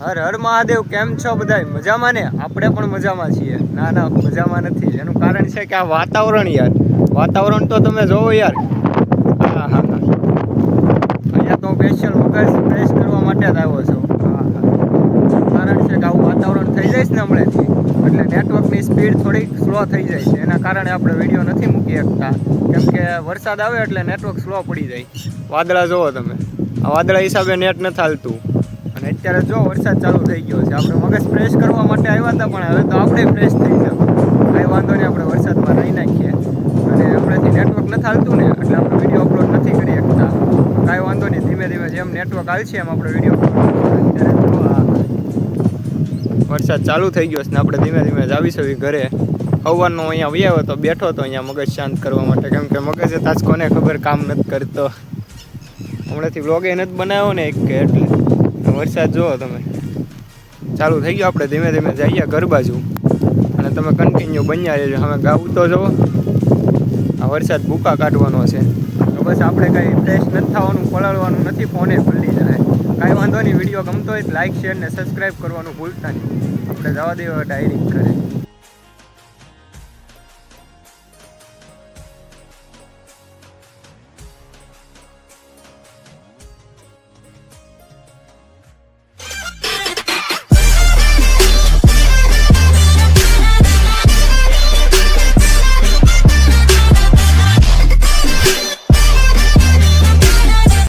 હર હર મહાદેવ, કેમ છો બધા મજામાં ને? આપણે પણ મજામાં છીએ. ના ના, મજામાં નથી. એનું કારણ છે કે આ વાતાવરણ યાર. વાતાવરણ તો તમે જોવો યાર. હા હા અહીંયા તો સ્પેશિયલ મગજ ફ્રેશ કરવા માટે જ આવ્યો છું. કારણ છે કે આવું વાતાવરણ થઈ જાય છે ને હમણાંથી, એટલે નેટવર્કની સ્પીડ થોડીક સ્લો થઈ જાય છે. એના કારણે આપણે વીડિયો નથી મૂકી શકતા. કેમ કે વરસાદ આવે એટલે નેટવર્ક સ્લો પડી જાય. વાદળા જોવો તમે. આ વાદળા હિસાબે નેટ નથી હાલતું. અને અત્યારે જો વરસાદ ચાલુ થઈ ગયો છે. આપણે મગજ ફ્રેશ કરવા માટે આવ્યા હતા, પણ હવે તો આપણે ફ્રેશ થઈ જાવ કાંઈ વાંધો નહીં, આપણે વરસાદમાં રહી નાખીએ. અને હમણાંથી નેટવર્ક નથી હાલતું ને, એટલે આપણે વીડિયો અપલોડ નથી કરી શકતા. કાંઈ વાંધો નહીં, ધીમે ધીમે જેમ નેટવર્ક હાલશે એમ આપણે વીડિયો વરસાદ ચાલુ થઈ ગયો છે ને, આપણે ધીમે ધીમે જ આવીશું ઘરે. સવારનો અહીંયા વ્યાયો તો બેઠો તો અહીંયા મગજ શાંત કરવા માટે. કેમ કે મગજ તાજ કોને ખબર કામ નથી કરતો. હમણાંથી બ્લોગે નથી બનાવ્યો ને એક કે એટલે. વરસાદ જુઓ તમે. ચાલુ થઈ ગયો આપણે ધીમે ધીમે જઈએ ઘર બાજુ. અને તમે કન્ટિન્યુ બન્યા રહેજો. અમે ગાવું તો જુઓ. આ વરસાદ ભૂકા કાઢવાનો છે. તો બસ આપણે કંઈ ફ્રેશ નથી થવાનું, પલાળવાનું નથી ફોને ખુલ્લી જાય કાંઈ વાંધો નહીં વીડિયો ગમતો હોય લાઇક શેર ને સબસ્ક્રાઈબ કરવાનું ભૂલતા નહીં. આપણે જવા દેવા ડાયરી કરે